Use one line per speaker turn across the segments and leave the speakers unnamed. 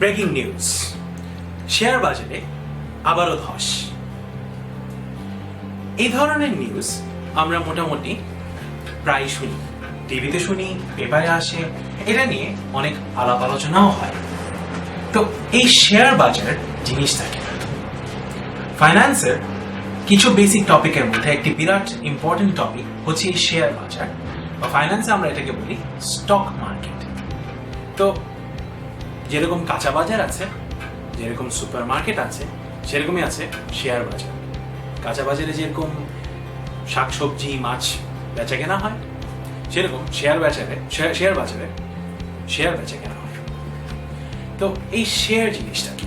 Breaking news. Share বাজারে আবারও ধস। এই ধরনের নিউজ আমরা মোটামুটি প্রায় শুনি। টিভিতে শুনি, পেপারে আসে, এটা নিয়ে অনেক আলাপ আলোচনাও হয়। তো এই শেয়ার বাজার জিনিসটাকে ফাইন্যান্সের কিছু বেসিক টপিকের মধ্যে একটি বিরাট ইম্পর্টেন্ট টপিক হচ্ছে এই শেয়ার বাজার, বা ফাইন্যান্সে আমরা এটাকে বলি স্টক মার্কেট। তো যেরকম কাঁচা বাজার আছে, যেরকম সুপার মার্কেট আছে, সেরকমই আছে শেয়ার বাজার। কাঁচা বাজারে যেরকম শাকসবজি, মাছ বেচা কেনা হয়, সেরকম শেয়ার বাজারে, শেয়ার- বাজারে শেয়ার বেচা কেনা হয়। তো এই শেয়ার জিনিসটা কি?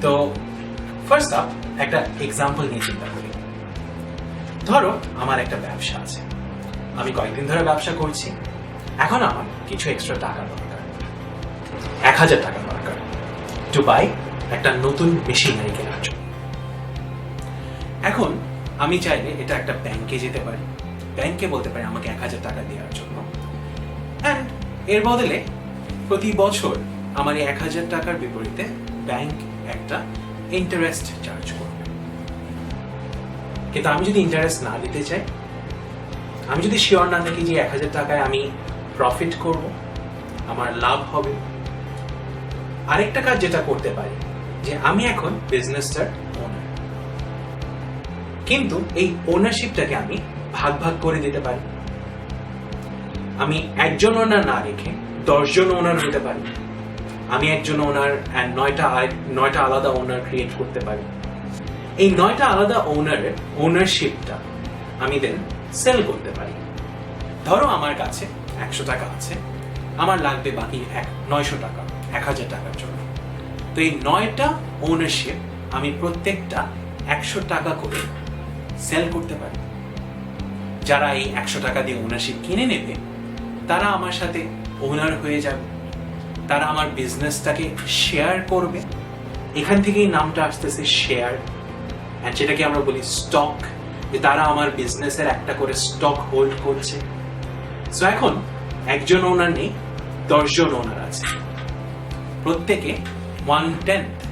তো ফার্স্ট আপ একটা এক্সাম্পল নিয়ে চিন্তা করি। ধরো আমার একটা ব্যবসা আছে। আমি কয়েকদিন ধরে ব্যবসা করছি। এখন আমার কিছু এক্সট্রা টাকা দরকার। এক হাজার টাকা দরকার। টু বাই একটা নতুন মেশিনারি কেনার জন্য। এখন আমি চাইলে এটা একটা ব্যাংকে যেতে পারি। ব্যাংকে বলতে পারি আমাকে এক হাজার টাকা দেওয়ার জন্য। অ্যান্ড এর বদলে প্রতি বছর আমার এই এক হাজার টাকার বিপরীতে ব্যাংক একটা ইন্টারেস্ট চার্জ করবে। কিন্তু আমি যদি ইন্টারেস্ট না দিতে চাই, আমি যদি শিওর না থাকি যে এক হাজার টাকায় আমি প্রফিট করব, আমার লাভ হবে আরেকটা কাজ যেটা করতে পারি, যে আমি এখন বিজনেসটার ওনার কিন্তু এই ওনারশিপটাকে আমি ভাগ ভাগ করে দিতে পারি। আমি একজন ওনার না রেখে দশজন ওনার হতে পারি। আমি একজন ওনার নয়টা নয়টা আলাদা ওনার ক্রিয়েট করতে পারি। এই নয়টা আলাদা ওনারের ওনারশিপটা আমি দেন সেল করতে পারি। ধরো আমার কাছে একশো টাকা আছে আমার লাগবে বাকি এক, নয়শো টাকা, এক হাজার টাকার জন্য। তো এই নয়টা ওনারশিপ আমি প্রত্যেকটা একশো টাকা করে সেল করতে পারি। যারা এই একশো টাকা দিয়ে ওনারশিপ কিনে নেবে, তারা আমার সাথে ওনার হয়ে যাবে। তারা আমার বিজনেসটাকে শেয়ার করবে। এখান থেকেই নামটা আসতেছে শেয়ার অ্যান্ড যেটাকে আমরা বলি স্টক যে তারা আমার বিজনেসের একটা করে স্টক হোল্ড করছে। সো এখন একজন ওনার নেই, দশজন ওনার আছে। প্রত্যেকে ওয়ান টেন্থ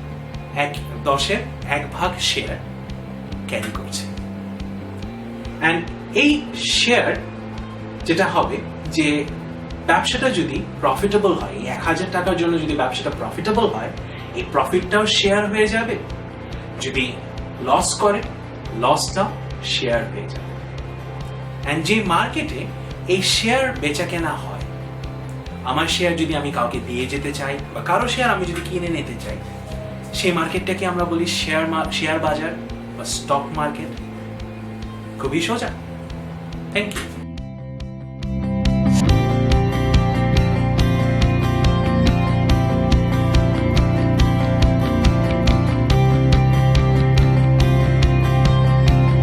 এক, দশের এক ভাগ শেয়ার ক্যারি করছে। অ্যান্ড এই শেয়ার যেটা হবে যে ব্যবসাটা যদি প্রফিটেবল হয় এক হাজার টাকার জন্য যদি ব্যবসাটা প্রফিটেবল হয়, এই প্রফিটটাও শেয়ার হয়ে যাবে। যদি লস করে লসটাও শেয়ার হয়ে যাবে। অ্যান্ড যে মার্কেটে এই শেয়ার বেচা কেনা হয়। আমার শেয়ার যদি আমি কাউকে দিয়ে যেতে চাই, বা কারও শেয়ার আমি যদি কিনে নিতে চাই, সেই মার্কেটটাকে আমরা বলি শেয়ার শেয়ার বাজার বা স্টক মার্কেট খুবই সোজা। Thank you